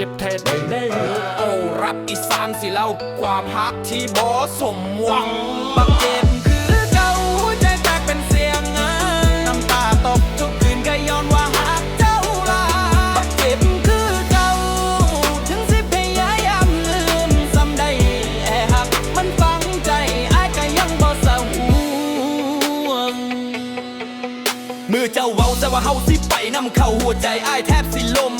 เจ็บแท้ได้โอ้รับอีสานสิเล่าความฮักที่บอสมหวังบักเจ็บคือเก่าหัวใจแตกเป็นเสียงอ้ายน้ำตาตกทุกคืนก็ย้อนว่าหักเจ้าลายบักเจ็บคือเก่าถึงสิพยายามลืมซ้ำได้แอหักมันฝังใจไอ้ก็ยังบ่สะห่วงมือเจ้าเว้าแต่ว่าเฮาสิไปนำเข้าหัวใจไอ้แทบสิลม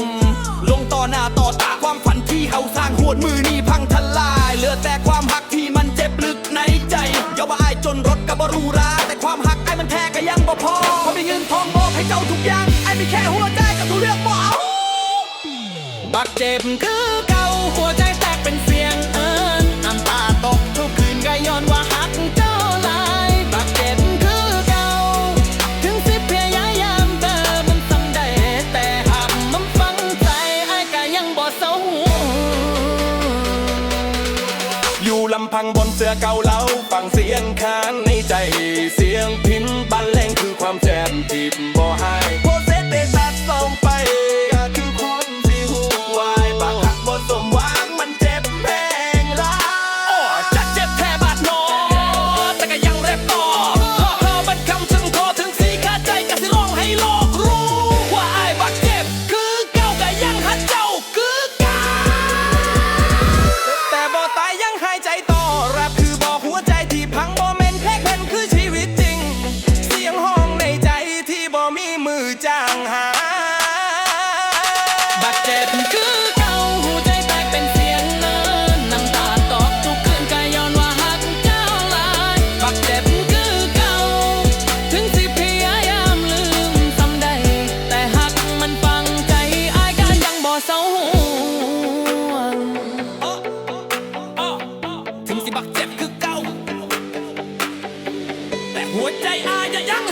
มือนี่พังทลาย เหลือแต่ความหักที่มันเจ็บลึกในใจยาวาอายจนรถกับบรูราแต่ความหักไอ้มันแท้ก็ยังบ่พอพอมีเงินทองมอบให้เจ้าทุกอย่างไอ้มีแค่หัวใจกับทุเรื่องบ่เอาบักเจ็บคือเก่าำพังบนเสื้อเก่าเล่าฟังเสียงค้างในใจ เสียงพิมพ์บันเลงคือความแจ่มที่บางหาบักเจ็บคือเก่าหัวใจแตกเป็นเสียงเนินน้ำตาตกทุกคืนก็ย้อนว่าหักเจ้าหลายบักเจ็บคือเก่าถึงสิพยายามลืมทำได้แต่หักมันฟังใจอายก็ยังบ่เศร้าห่วงถึงสิบักเจ็บคือเก่าแต่หัวใจอายจะยัง